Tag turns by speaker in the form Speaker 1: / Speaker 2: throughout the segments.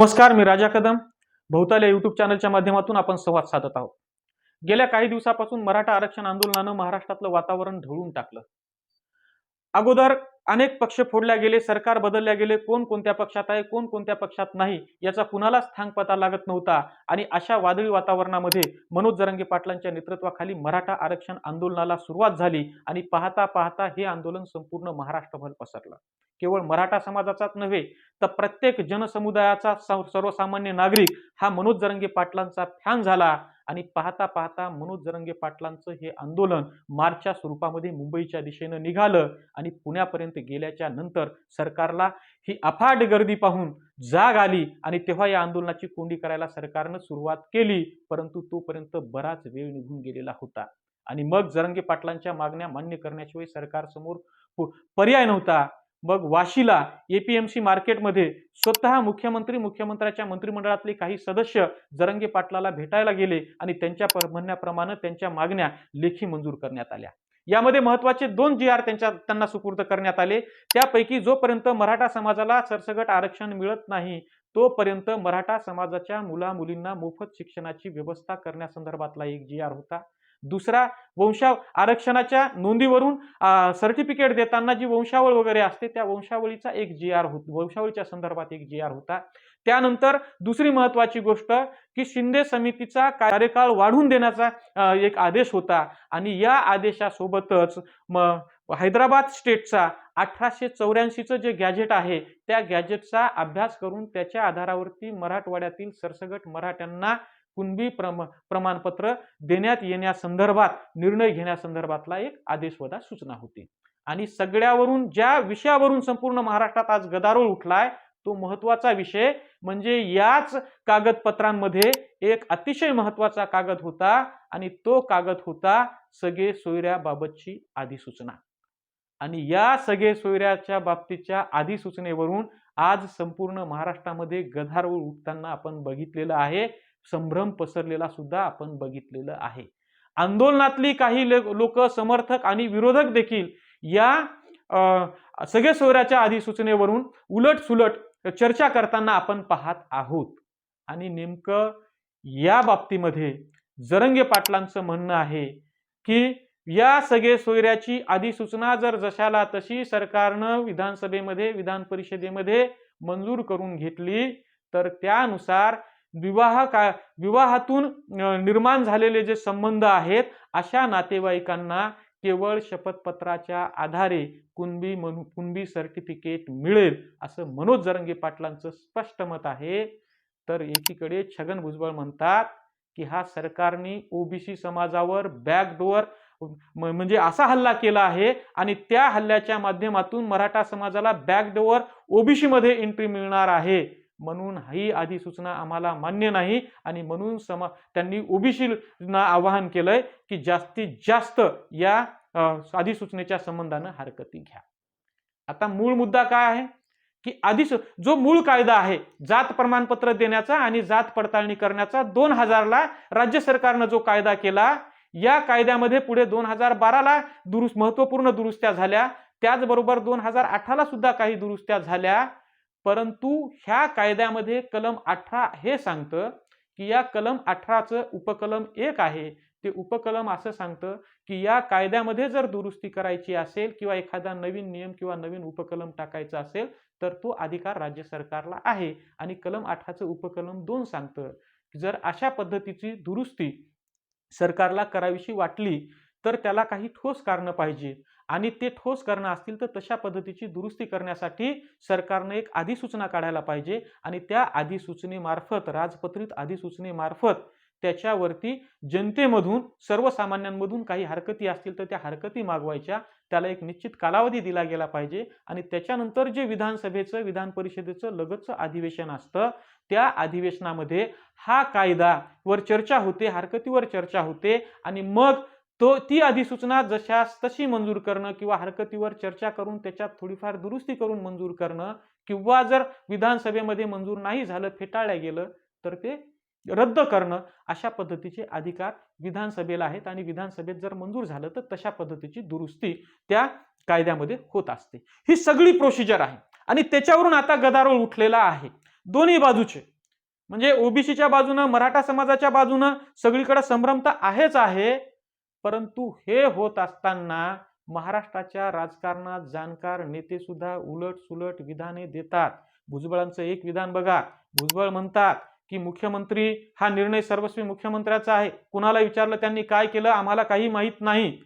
Speaker 1: नमस्कार मी राजा कदम. भोवताल या युट्यूब चॅनलच्या माध्यमातून आपण संवाद साधत आहोत. गेल्या काही दिवसापासून मराठा आरक्षण आंदोलनानं महाराष्ट्रातलं वातावरण ढवळून टाकलं. अगोदर अनेक पक्ष फोडल्या गेले सरकार बदलल्या गेले कोण कोणत्या पक्षात आहे कोण कोणत्या पक्षात नाही याचा कुणालाच थांग पता लागत नव्हता. आणि अशा वादळी वातावरणामध्ये मनोज जरंगे पाटलांच्या नेतृत्वाखाली मराठा आरक्षण आंदोलनाला सुरुवात झाली आणि पाहता पाहता हे आंदोलन संपूर्ण महाराष्ट्रभर पसरलं. केवळ मराठा समाजाचाच नव्हे तर प्रत्येक जनसमुदायाचा सर्वसामान्य नागरिक हा मनोज जरंगे पाटलांचा फॅन झाला. आणि पाहता पाहता मनोज जरंगे पाटलांचं हे आंदोलन मार्चच्या स्वरूपामध्ये मुंबईच्या दिशेनं निघालं आणि पुण्यापर्यंत गेल्याच्यानंतर सरकारला ही अफाट गर्दी पाहून जाग आली आणि तेव्हा या आंदोलनाची कोंडी करायला सरकारनं सुरुवात केली परंतु तोपर्यंत बराच वेळ निघून गेलेला होता. आणि मग जरंगे पाटलांच्या मागण्या मान्य करण्याशिवाय सरकारसमोर पर्याय नव्हता. मग वाशीला एपीएमसी मार्केटमध्ये स्वतः मुख्यमंत्री मुख्यमंत्र्याच्या मंत्रिमंडळातले काही सदस्य जरंगे पाटलाला भेटायला गेले आणि त्यांच्या पर- म्हणण्याप्रमाणे त्यांच्या मागण्या लेखी मंजूर करण्यात आल्या. यामध्ये महत्त्वाचे दोन जी आर त्यांच्या त्यांना सुपूर्द करण्यात आले. त्यापैकी जोपर्यंत मराठा समाजाला सरसगट आरक्षण मिळत नाही तोपर्यंत मराठा समाजाच्या मुला मुलींना मोफत शिक्षणाची व्यवस्था करण्यासंदर्भातला एक जी आर होता. दुसरा वंशा आरक्षणाच्या नोंदीवरून सर्टिफिकेट देताना जी वंशावळ वगैरे असते त्या वंशावळीचा एक जी आर होत वंशावळीच्या संदर्भात एक जी आर होता. त्यानंतर दुसरी महत्वाची गोष्ट की शिंदे समितीचा कार्यकाळ वाढवून देण्याचा एक आदेश होता. आणि या आदेशासोबतच म हैदराबाद स्टेटचा अठराशे चौऱ्याऐंशीचं जे गॅजेट आहे त्या गॅजेटचा अभ्यास करून त्याच्या आधारावरती मराठवाड्यातील सरसगट मराठ्यांना कुणबी प्रम प्रमाणपत्र देण्यात येण्यासंदर्भात निर्णय घेण्यासंदर्भातला एक आदेशवदा सूचना होती. आणि सगळ्यावरून ज्या विषयावरून संपूर्ण महाराष्ट्रात आज गदारोळ उठलाय तो महत्त्वाचा विषय म्हणजे याच कागदपत्रांमध्ये एक अतिशय महत्त्वाचा कागद होता आणि तो कागद होता सगळे सोयऱ्याबाबतची अधिसूचना. आणि या सगळे सोयऱ्याच्या बाबतीच्या अधिसूचनेवरून आज संपूर्ण महाराष्ट्रामध्ये गदारोळ उठताना आपण बघितलेलं आहे. संभ्रम पसरलेला सुद्धा आपण बघितलेलं आहे. आंदोलनातली काही लोक समर्थक आणि विरोधक देखील या सगळे सोयऱ्याच्या अधिसूचनेवरून उलट सुलट चर्चा करताना आपण पाहत आहोत. आणि नेमकं या बाबतीमध्ये जरंगे पाटलांचं म्हणणं आहे की या सगळे सोयऱ्याची अधिसूचना जर जशाला तशी सरकारनं विधानसभेमध्ये विधान परिषदेमध्ये मंजूर करून घेतली तर त्यानुसार विवाह का विवाहातून निर्माण झालेले जे संबंध आहेत अशा नातेवाईकांना केवळ शपथपत्राच्या आधारे कुणबी मनु कुणबी सर्टिफिकेट मिळेल असं मनोज जरंगे पाटलांचं स्पष्ट मत आहे. तर एकीकडे छगन भुजबळ म्हणतात की हा सरकारने ओबीसी समाजावर बॅकडोअर म्हणजे असा हल्ला केला आहे आणि त्या हल्ल्याच्या माध्यमातून मराठा समाजाला बॅकडोअर ओबीसीमध्ये एंट्री मिळणार आहे. म्हणून ही अधिसूचना आम्हाला मान्य नाही. आणि म्हणून समा त्यांनी ओबीसीना आवाहन केलंय की जास्तीत जास्त या अधिसूचनेच्या संबंधानं हरकती घ्या. आता मूळ मुद्दा काय आहे? की आधीच जो मूळ कायदा आहे जात प्रमाणपत्र देण्याचा आणि जात पडताळणी करण्याचा दोन हजारला राज्य सरकारनं जो कायदा केला या कायद्यामध्ये पुढे दोन हजार बाराला दुरुस्त महत्त्वपूर्ण दुरुस्त्या झाल्या. त्याचबरोबर दोन हजार अठराला सुद्धा काही दुरुस्त्या झाल्या. परंतु ह्या कायद्यामध्ये कलम अठरा हे सांगतं की या कलम अठराचं उपकलम एक आहे. ते उपकलम असं सांगतं की या कायद्यामध्ये जर दुरुस्ती करायची असेल किंवा एखादा नवीन नियम किंवा नवीन उपकलम टाकायचा असेल तर तो अधिकार राज्य सरकारला आहे. आणि कलम अठराचं उपकलम दोन सांगतं जर अशा पद्धतीची दुरुस्ती सरकारला करावीशी वाटली तर त्याला काही ठोस कारणं पाहिजे. आणि ते ठोस करणं असतील तर तशा पद्धतीची दुरुस्ती करण्यासाठी सरकारनं एक अधिसूचना काढायला पाहिजे आणि त्या अधिसूचनेमार्फत राजपत्रित अधिसूचनेमार्फत त्याच्यावरती जनतेमधून सर्वसामान्यांमधून काही हरकती असतील तर त्या हरकती मागवायच्या. त्याला एक निश्चित कालावधी दिला गेला पाहिजे आणि त्याच्यानंतर जे विधानसभेचं विधान परिषदेचं लगतचं अधिवेशन असतं त्या अधिवेशनामध्ये हा कायदा वर चर्चा होते हरकतीवर चर्चा होते आणि मग तो ती अधिसूचना जशास तशी मंजूर करणं किंवा हरकतीवर चर्चा करून त्याच्यात थोडीफार दुरुस्ती करून मंजूर करणं किंवा जर विधानसभेमध्ये मंजूर नाही झालं फेटाळल्या गेलं तर ते रद्द करणं अशा पद्धतीचे अधिकार विधानसभेला आहेत आणि विधानसभेत जर मंजूर झालं तर तशा पद्धतीची दुरुस्ती त्या कायद्यामध्ये होत असते. ही सगळी प्रोसिजर आहे आणि त्याच्यावरून आता गदारोळ उठलेला आहे. दोन्ही बाजूचे म्हणजे ओबीसीच्या बाजूनं मराठा समाजाच्या बाजूनं सगळीकडे संभ्रम तर आहेच आहे परंतु हे होत असताना महाराष्ट्राच्या राजकारणात जाणकार नेते सुद्धा उलट सुलट विधाने देतात. भुजबळांचं एक विधान बघा. भुजबळ म्हणतात की मुख्यमंत्री हा निर्णय सर्वस्वी मुख्यमंत्र्याचा आहे. कुणाला विचारलं त्यांनी काय केलं आम्हाला काही माहीत नाही.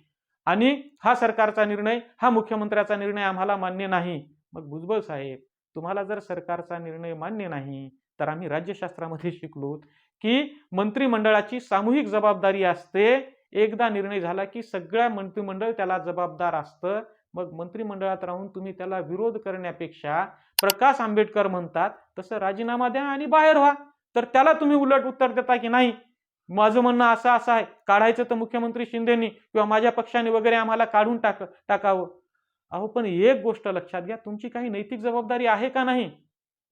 Speaker 1: आणि हा सरकारचा निर्णय हा मुख्यमंत्र्याचा निर्णय आम्हाला मान्य नाही. मग भुजबळ साहेब तुम्हाला जर सरकारचा निर्णय मान्य नाही तर आम्ही राज्यशास्त्रामध्ये शिकलो की मंत्रिमंडळाची सामूहिक जबाबदारी असते एकदा निर्णय झाला की सगळ्या मंत्रिमंडळ त्याला जबाबदार असतं. मग मंत्रिमंडळात राहून तुम्ही त्याला विरोध करण्यापेक्षा प्रकाश आंबेडकर म्हणतात तसं राजीनामा द्या आणि बाहेर व्हा. तर त्याला तुम्ही उलट उत्तर देता की नाही? माझं म्हणणं असं असं आहे. काढायचं तर मुख्यमंत्री शिंदेनी किंवा माझ्या पक्षाने वगैरे आम्हाला काढून टाक टाकावं. अहो पण एक गोष्ट लक्षात घ्या. तुमची काही नैतिक जबाबदारी आहे का नाही?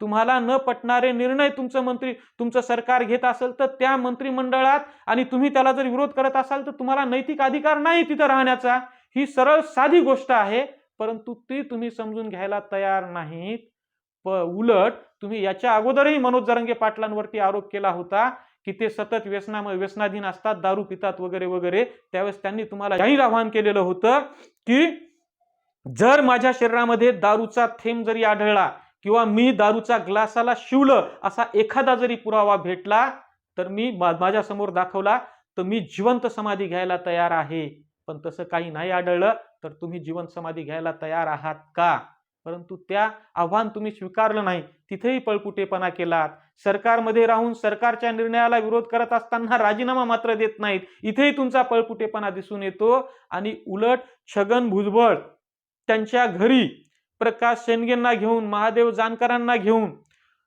Speaker 1: तुम्हाला न पटणारे निर्णय तुमचं मंत्री तुमचं सरकार घेत असेल तर त्या मंत्रिमंडळात आणि तुम्ही त्याला जर विरोध करत असाल तर तुम्हाला नैतिक अधिकार नाही तिथं राहण्याचा. ही सरळ साधी गोष्ट आहे परंतु ती तुम्ही समजून घ्यायला तयार नाहीत. प उलट तुम्ही याच्या अगोदरही मनोज जरंगे पाटलांवरती आरोप केला होता की ते सतत व्यसना व्यसनाधीन असतात दारू पितात वगैरे वगैरे. त्यावेळेस त्यांनी तुम्हाला जाहीर आवाहन केलेलं होतं की जर माझ्या शरीरामध्ये दारूचा थेंब जरी आढळला किंवा मी दारूचा ग्लासाला शिवलं असा एखादा जरी पुरावा भेटला तर मी माझ्यासमोर दाखवला तर मी जिवंत समाधी घ्यायला तयार आहे. पण तसं काही नाही आढळलं तर तुम्ही जिवंत समाधी घ्यायला तयार आहात का? परंतु त्या आव्हान तुम्ही स्वीकारलं नाही. तिथेही पळपुटेपणा केलात. सरकारमध्ये राहून सरकारच्या निर्णयाला विरोध करत असताना राजीनामा मात्र देत नाहीत. इथेही तुमचा पळपुटेपणा दिसून येतो. आणि उलट छगन भुजबळ त्यांच्या घरी प्रकाश शेंडगेंना घेऊन महादेव जानकरांना घेऊन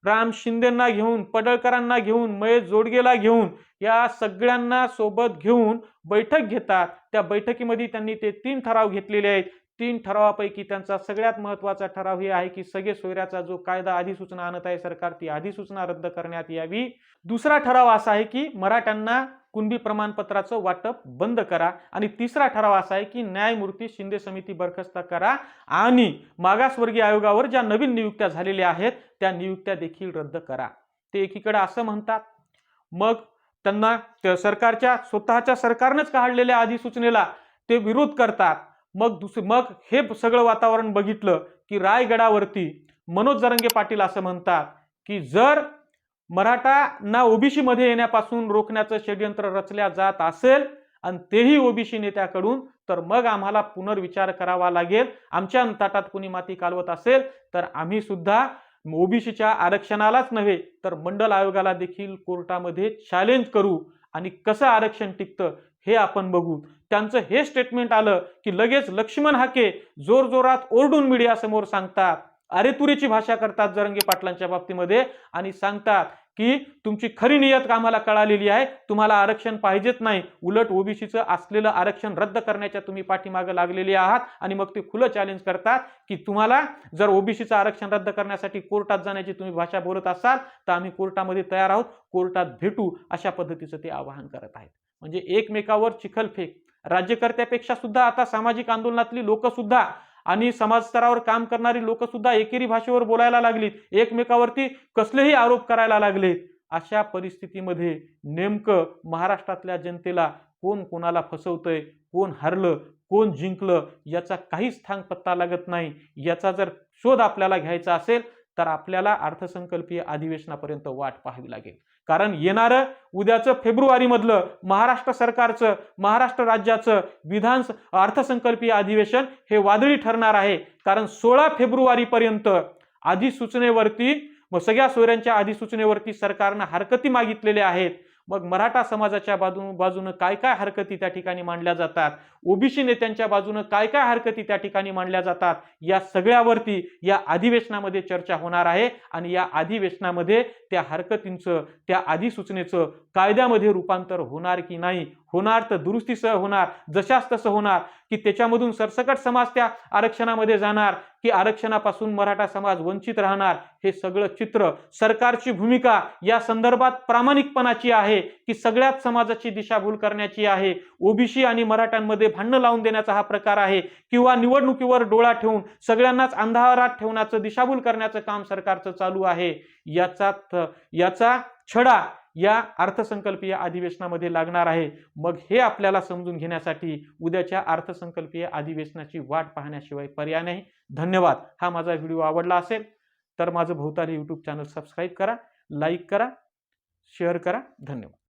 Speaker 1: राम शिंदेंना घेऊन पडळकरांना घेऊन महेश जोडगेला घेऊन या सगळ्यांना सोबत घेऊन बैठक घेतात. त्या बैठकीमध्ये त्यांनी ते तीन ठराव घेतलेले आहेत. तीन ठरावापैकी त्यांचा सगळ्यात महत्त्वाचा ठराव हे आहे की सगळे सोयऱ्याचा जो कायदा अधिसूचना आणत आहे सरकार ती अधिसूचना रद्द करण्यात यावी. दुसरा ठराव असा आहे की मराठ्यांना कुणबी प्रमाणपत्राचं वाटप बंद करा. आणि तिसरा ठराव असा आहे की न्यायमूर्ती शिंदे समिती बरखास्त करा. आणि मागासवर्गीय आयोगावर ज्या नवीन नियुक्त्या झालेल्या आहेत त्या नियुक्त्या देखील रद्द करा. ते एकीकडे असं म्हणतात. मग त्यांना सरकारच्या स्वतःच्या सरकारनंच काढलेल्या अधिसूचनेला ते विरोध करतात. मग दुसरे मग हे सगळं वातावरण बघितलं की रायगडावरती मनोज जरंगे पाटील असं म्हणतात की जर मराठा ओबीसीमध्ये येण्यापासून रोखण्याचं षडयंत्र रचल्या जात असेल आणि तेही ओबीसी नेत्याकडून तर मग आम्हाला पुनर्विचार करावा लागेल. आमच्या ताटात कुणी माती कालवत असेल तर आम्ही सुद्धा ओबीसीच्या आरक्षणालाच नव्हे तर मंडल आयोगाला देखील कोर्टामध्ये चॅलेंज करू. आणि कसं आरक्षण टिकतं हे आपण बघू. त्यांचं हे स्टेटमेंट आलं की लगेच लक्ष्मण हाके जोरजोरात ओरडून मीडियासमोर सांगतात. अरे तुरीची भाषा करतात जरंगे पाटलांच्या बाबतीमध्ये आणि सांगतात की तुमची खरी नियत आम्हाला कळालेली आहे तुम्हाला आरक्षण पाहिजेच नाही. उलट ओबीसीचं असलेलं आरक्षण रद्द करण्याच्या तुम्ही पाठीमागं लागलेली आहात आणि मग ते खुलं चॅलेंज करतात की तुम्हाला जर ओबीसीचं आरक्षण रद्द करण्यासाठी कोर्टात जाण्याची तुम्ही भाषा बोलत असाल तर आम्ही कोर्टामध्ये तयार आहोत. कोर्टात भेटू अशा पद्धतीचं ते आवाहन करत आहेत. म्हणजे एकमेकावर चिखलफेक राज्यकर्त्यापेक्षा सुद्धा आता सामाजिक आंदोलनातली लोक सुद्धा आणि समाजस्तरावर काम करणारी लोक सुद्धा एकेरी भाषेवर बोलायला लागलीत. एकमेकावरती कसलेही आरोप करायला लागलेत. अशा परिस्थितीमध्ये नेमकं महाराष्ट्रातल्या जनतेला कोण कोणाला फसवतंय कोण हरलं कोण जिंकलं याचा काहीच थांग पत्ता लागत नाही. याचा जर शोध आपल्याला घ्यायचा असेल तर आपल्याला अर्थसंकल्पीय अधिवेशनापर्यंत वाट पाहावी लागेल. कारण येणारं उद्याचं फेब्रुवारीमधलं महाराष्ट्र सरकारचं महाराष्ट्र राज्याचं विधान अर्थसंकल्पीय अधिवेशन हे वादळी ठरणार आहे. कारण सोळा फेब्रुवारीपर्यंत अधिसूचनेवरती सगळ्या सोयऱ्यांच्या अधिसूचनेवरती सरकारनं हरकती मागितलेल्या आहेत. मग मराठा समाजाच्या बाजू बाजूनं काय काय हरकती त्या ठिकाणी मांडल्या जातात? ओबीसी नेत्यांच्या बाजूनं काय काय हरकती त्या ठिकाणी मांडल्या जातात? या सगळ्यावरती या अधिवेशनामध्ये चर्चा होणार आहे आणि या अधिवेशनामध्ये त्या हरकतींचं त्या अधिसूचनेचं कायद्यामध्ये रूपांतर होणार की नाही होणार तर दुरुस्तीसह होणार जशास तसं होणार की त्याच्यामधून सरसकट समाज त्या आरक्षणामध्ये जाणार की आरक्षणापासून मराठा समाज वंचित राहणार हे सगळं चित्र सरकारची भूमिका या संदर्भात प्रामाणिकपणाची आहे की सगळ्याच समाजाची दिशाभूल करण्याची आहे. ओबीसी आणि मराठ्यांमध्ये भांडणं लावून देण्याचा हा प्रकार आहे किंवा निवडणुकीवर डोळा ठेवून सगळ्यांनाच अंधारात ठेवण्याचं दिशाभूल करण्याचं काम सरकारचं चालू आहे. याचा याचा छडा या अर्थसंकल्पीय अधिवेशनामध्ये लागणार आहे. मग हे आपल्याला समजून घेण्यासाठी उद्याच्या अर्थसंकल्पीय अधिवेशनाची वाट पाहण्याशिवाय पर्याय नाही. धन्यवाद. हा माझा व्हिडिओ आवडला असेल तर माझं भोवताली यूट्यूब चॅनल सबस्क्राईब करा लाईक करा शेअर करा. धन्यवाद.